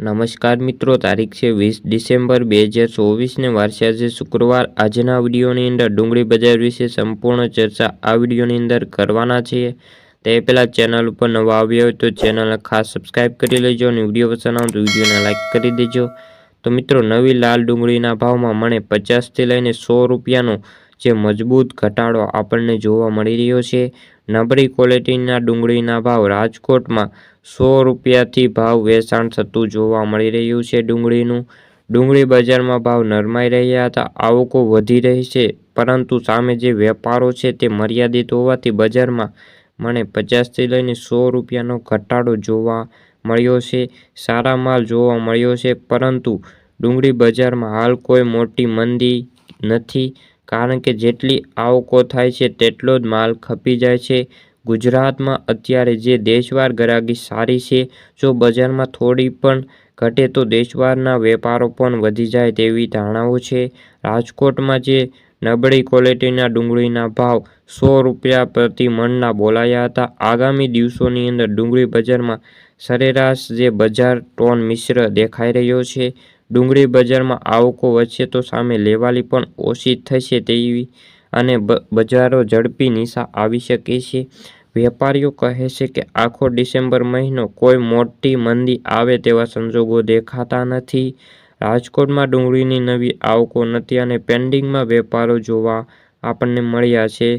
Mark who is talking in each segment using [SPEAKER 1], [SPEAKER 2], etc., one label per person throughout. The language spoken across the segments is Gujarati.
[SPEAKER 1] નમસ્કાર મિત્રો, તારીખ છે વીસ ડિસેમ્બર બે હજાર ચોવીસને વારસે છે શુક્રવાર. આજના વિડીયોની અંદર ડુંગળી બજાર વિશે સંપૂર્ણ ચર્ચા આ વિડીયોની અંદર કરવાના છીએ. તે પહેલાં ચેનલ ઉપર નવા આવ્યા હોય તો ચેનલને ખાસ સબસ્ક્રાઈબ કરી લેજો અને વીડિયો પસંદ આવે તો વિડીયોને લાઇક કરી દેજો. તો મિત્રો, નવી લાલ ડુંગળીના ભાવમાં મને પચાસથી લઈને સો રૂપિયાનો જે મજબૂત ઘટાડો આપણને જોવા મળી રહ્યો છે નબળી ક્વોલિટીના ડુંગળીના ભાવ રાજકોટમાં સો રૂપિયાથી ભાવ વેચાણ થતું જોવા મળી રહ્યું છે ડુંગળીનું. ડુંગળી બજારમાં ભાવ નરમાઈ રહ્યા હતા, આવકો વધી રહી છે, પરંતુ સામે જે વેપારો છે તે મર્યાદિત હોવાથી બજારમાં મને પચાસથી લઈને સો રૂપિયાનો ઘટાડો જોવા મળ્યો છે, સારા માલ જોવા મળ્યો છે, પરંતુ ડુંગળી બજારમાં હાલ કોઈ મોટી મંદી નથી. કારણ કે જેટલી આવકો થાય છે તેટલો જ માલ ખપી જાય છે. ગુજરાતમાં અત્યારે જે દેશવાર ગરાગી સારી છે, જો બજારમાં થોડી પણ ઘટે તો દેશવારના વેપારો પણ વધી જાય તેવી ધારણાઓ છે. રાજકોટમાં જે નબળી ક્વોલિટીના ડુંગળીના ભાવ સો રૂપિયા પ્રતિ મણના બોલાયા હતા, આગામી દિવસોની અંદર ડુંગળી બજારમાં સરેરાશ જે બજાર ટોન મિશ્ર દેખાઈ રહ્યો છે. ડુંગળી બજારમાં આવકો વધશે તો સામે લેવાલી પણ ઓછી થશે તેવી અને બજારો ઝડપી નિશા આવી શકે છે. વેપારીઓ કહે છે કે આખો ડિસેમ્બર મહિનો કોઈ મોટી મંદી આવે તેવા સંજોગો દેખાતા નથી. રાજકોટમાં ડુંગળીની નવી આવકો નથી અને પેન્ડિંગમાં વેપારો જોવા આપણને મળ્યા છે.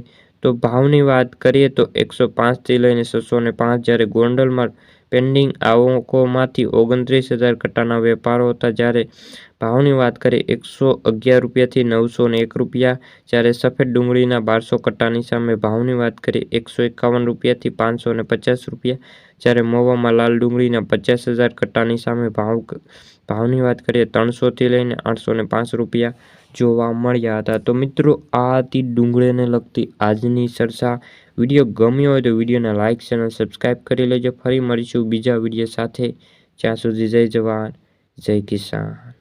[SPEAKER 1] તો ભાવની વાત કરીએ તો એકસો પાંચથી લઈને છસો ને પાંચ જ્યારે ગોંડલમાં પેન્ડિંગ આવકોમાંથી ઓગણત્રીસ હજાર કટ્ટાના વેપારો હતા. જ્યારે ભાવની વાત કરીએ, એકસો અગિયાર રૂપિયાથી નવસો ને એક રૂપિયા. જ્યારે સફેદ ડુંગળીના બારસો કટ્ટાની સામે ભાવની વાત કરીએ, એકસો એકાવન રૂપિયાથી પાંચસો ને પચાસ રૂપિયા. જ્યારે મોવામાં લાલ ડુંગળીના પચાસ હજાર કટ્ટાની સામે ભાવ ભાવની વાત કરીએ, ત્રણસોથી લઈને આઠસો ને પાંચ રૂપિયા. જોવા મળ્યા હતા. તો મિત્રો, આ હતી ડુંગળીને લગતી આજની ચર્ચા. વીડિયો ગમ્યો હોય તો વિડીયોને લાઇક ચેનલ સબસ્ક્રાઈબ કરી લેજો. ફરી મળીશું બીજા વીડિયો સાથે. જ્યાં સુધી જય જવાન, જય કિસાન.